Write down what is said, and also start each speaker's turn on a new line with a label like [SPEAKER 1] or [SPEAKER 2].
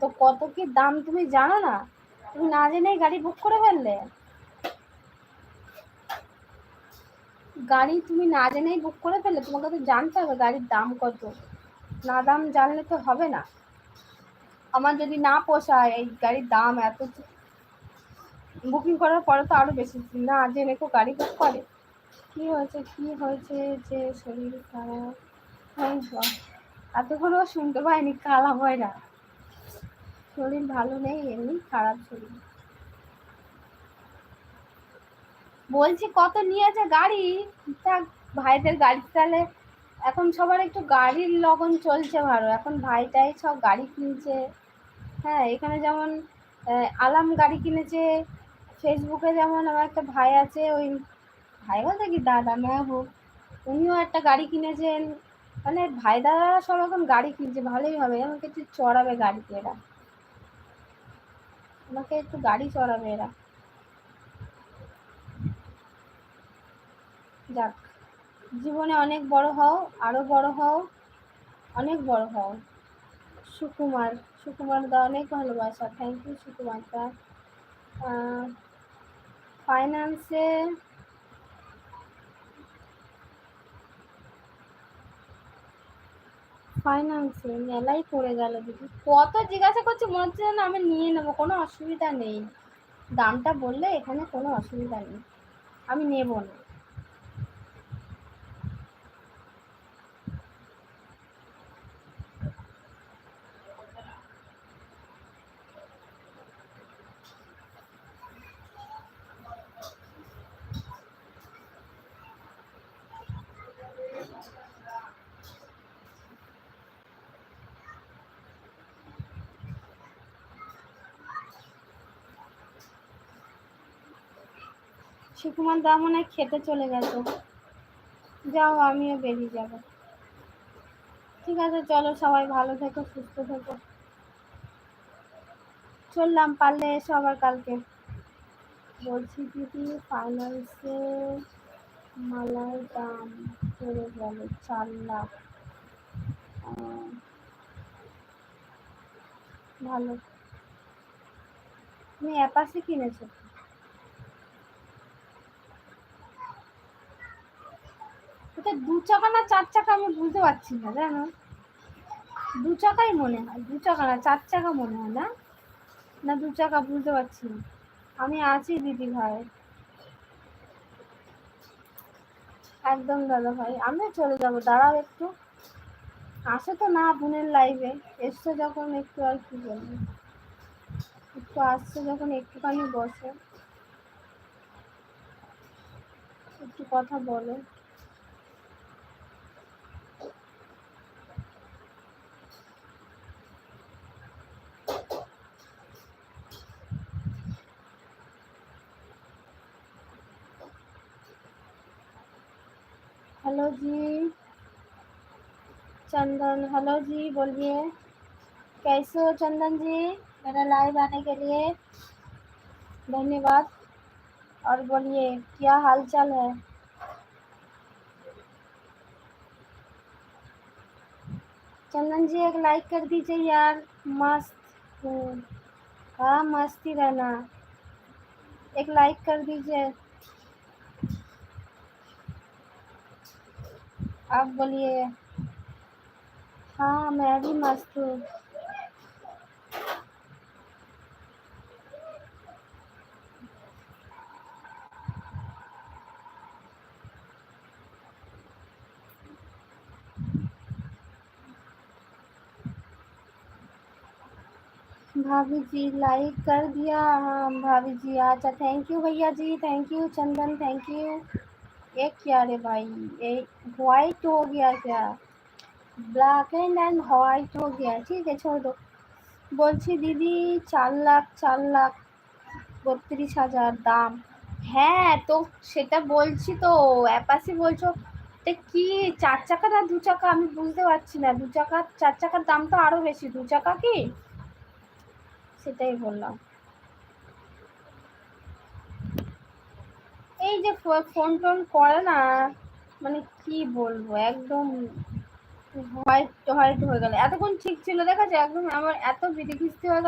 [SPEAKER 1] তো কত কি দাম তুমি জানো না? তুমি না জেনেই গাড়ি বুক করে ফেললে। গাড়ি তুমি না জেনেই বুক করে ফেললে, তোমাকে তো জানতে হবে গাড়ির দাম কত। না দাম জানলে তো হবে না। আমার যদি না পোষায় এই গাড়ির দাম এত বুকিং করার পরে তো আরও বেশি। না জেনে কেউ গাড়ি বুক করে। কী হয়েছে, কি হয়েছে যে শরীর খারাপ? হয়। এতক্ষণও শুনতে পাইনি, কালা ভয়রা শরীর ভালো নেই, এমনি খারাপ শরীর। বলছি, কত নিয়েছে গাড়ি? তা ভাইদের গাড়ি তাহলে এখন সবার একটু গাড়ির লগন চলছে ভালো। এখন ভাইটাই সব গাড়ি কিনছে। হ্যাঁ এখানে যেমন আলাম গাড়ি কিনেছে। ফেসবুকে যেমন আমার একটা ভাই আছে, ওই ভাই বলতে কি, দাদা মেহবুব উনিও একটা গাড়ি কিনেছেন। মানে ভাই দাদারা সব এখন গাড়ি কিনছে, ভালোই হবে। আমাকে একটু চড়াবে গাড়িতে এরা। আমাকে একটু গাড়ি চড়াবে এরা। যাক, জীবনে অনেক বড় হও, আরও বড় হও, অনেক বড় হও। সুকুমার সুকুমার দা, অনেক ভালোবাসা। থ্যাংক ইউ সুকুমার দা। ফাইন্যান্সে ফাইন্যান্সে মেলাই পড়ে গেল দিদি। কত জিজ্ঞাসা করছি মনে হচ্ছে না আমি নিয়ে নেব, কোনো অসুবিধা নেই। দামটা বললে এখানে কোনো অসুবিধা নেই। আমি নেব না। সুকুমার দা মনে খেতে চলে গেছে। যাও, আমিও বেরিয়ে যাব। ঠিক আছে, চলো সবাই ভালো থেকো, সুস্থ থেকো। চললাম, পারলে এসো আবার কালকে। বলছি দিদি ফাইন্যান্সে মালার দাম পড়ে গেল চার লাখ। ভালো। তুমি অ্যাপাসে কিনেছো? এটা দু চাকা না চার চাকা আমি বুঝতে পারছি না, জানো? দু চাকাই মনে হয়, দু চাকা না চার চাকা মনে হয় না? না দু চাকা বুঝতে পারছি আমি আছি দিদি ভাই। একদম দাদা ভাই, আমিও চলে যাব, দাঁড়াও একটু। আসে তো না বোনের লাইভে এসছে যখন একটু আর কি বলব। একটু আসছে যখন একটুখানি বসে। একটু কথা বলো। हेलो जी। चंदन, हेलो जी, बोलिए। कैसे हो चंदन जी? मेरा लाइव आने के लिए धन्यवाद। और बोलिए, क्या हाल चाल है? चंदन जी, एक लाइक कर दीजिए यार। मस्त हूँ। हाँ मस्त रहना। एक लाइक कर दीजिए। आप बोलिए। हाँ मैं भी मस्त हूँ। भाभी जी लाइक कर दिया। हाँ भाभी जी अच्छा थैंक यू भैया ji thank you Chandan thank you ये क्या रे भाई ये वाइट हो गया क्या ब्लैक एंड एंड হোয়াইট हो गया ठीक है छोड़ दो বলছি দিদি চার লাখ চার লাখ বত্রিশ হাজার দাম হ্যাঁ তো সেটা বলছি তো অ্যাপাসি বলছো তা কি চার চাকা না দু চাকা আমি বুঝতে পারছি না দু চাকা চার চাকার দাম তো আরো বেশি দু চাকা কি সেটাই বললাম এই যে ফোন টোন করে না মানে কি বলব, একদম হোয়াইট হোয়াইট হয়ে গেল। এতক্ষণ ঠিক ছিল, দেখা যায় একদম আমার এত বিড়ি খিস্তি হয়ে গেল।